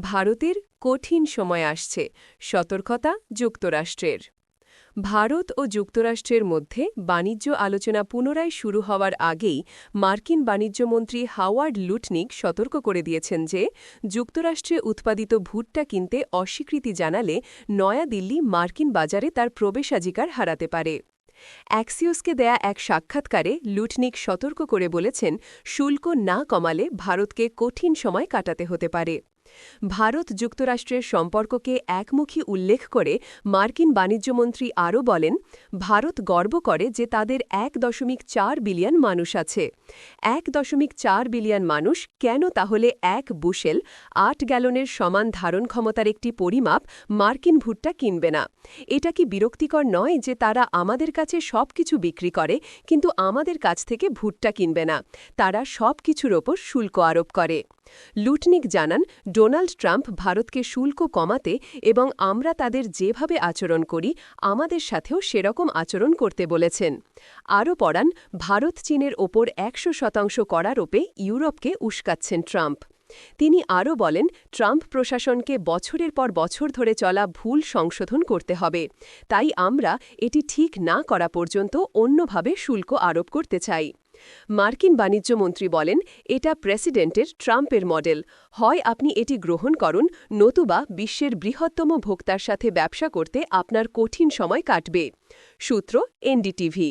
ভারতের কঠিন সময় আসছে সতর্কতা যুক্তরাষ্ট্রের। ভারত ও যুক্তরাষ্ট্রের মধ্যে বাণিজ্য আলোচনা পুনরায় শুরু হওয়ার আগেই মার্কিন বাণিজ্যমন্ত্রী হাওয়ার্ড লুটনিক সতর্ক করে দিয়েছেন যে, যুক্তরাষ্ট্রে উৎপাদিত ভুট্টা কিনতে অস্বীকৃতি জানালে নয়াদিল্লি মার্কিন বাজারে তার প্রবেশাধিকার হারাতে পারে। অ্যাক্সিওসকে দেয়া এক সাক্ষাৎকারে লুটনিক সতর্ক করে বলেছেন, শুল্ক না কমালে ভারতকে কঠিন সময় কাটাতে হতে পারে। ভারত যুক্তরাষ্ট্রের সম্পর্ককে একমুখী উল্লেখ করে মার্কিন বাণিজ্যমন্ত্রী আরও বলেন, ভারত গর্ব করে যে তাদের এক দশমিক চার বিলিয়ন মানুষ আছে। এক দশমিক চার বিলিয়ন মানুষ কেন তাহলে এক বুশেল আট গ্যালনের সমান ধারণ ক্ষমতার একটি পরিমাপ মার্কিন ভুট্টা কিনবে না? এটা কি বিরক্তিকর নয় যে তারা আমাদের কাছে সব কিছু বিক্রি করে, কিন্তু আমাদের কাছ থেকে ভুট্টা কিনবে না? তারা সব কিছুর ওপর শুল্ক আরোপ করে। লুটনিক জানান, ডোনাল্ড ট্রাম্প ভারতকে শুল্ক কমাতে এবং আমরা তাদের যেভাবে আচরণ করি, আমাদের সাথেও সেরকম আচরণ করতে বলেছেন। আরও পড়ান, ভারত চীনের ওপর একশো শতাংশ করারোপে ইউরোপকে উস্কাচ্ছেন ট্রাম্প। তিনি আরও বলেন, ট্রাম্প প্রশাসনকে বছরের পর বছর ধরে চলা ভুল সংশোধন করতে হবে। তাই আমরা এটি ঠিক না করা পর্যন্ত অন্যভাবে শুল্ক আরোপ করতে চাই। মার্কিন বাণিজ্যমন্ত্রী বলেন, এটা প্রেসিডেন্টের ট্রাম্পের মডেল। হয় আপনি এটি গ্রহণ করুন, নতুবা বিশ্বের বৃহত্তম ভোক্তার সাথে ব্যবসা করতে আপনার কঠিন সময় কাটবে। সূত্র এনডিটিভি।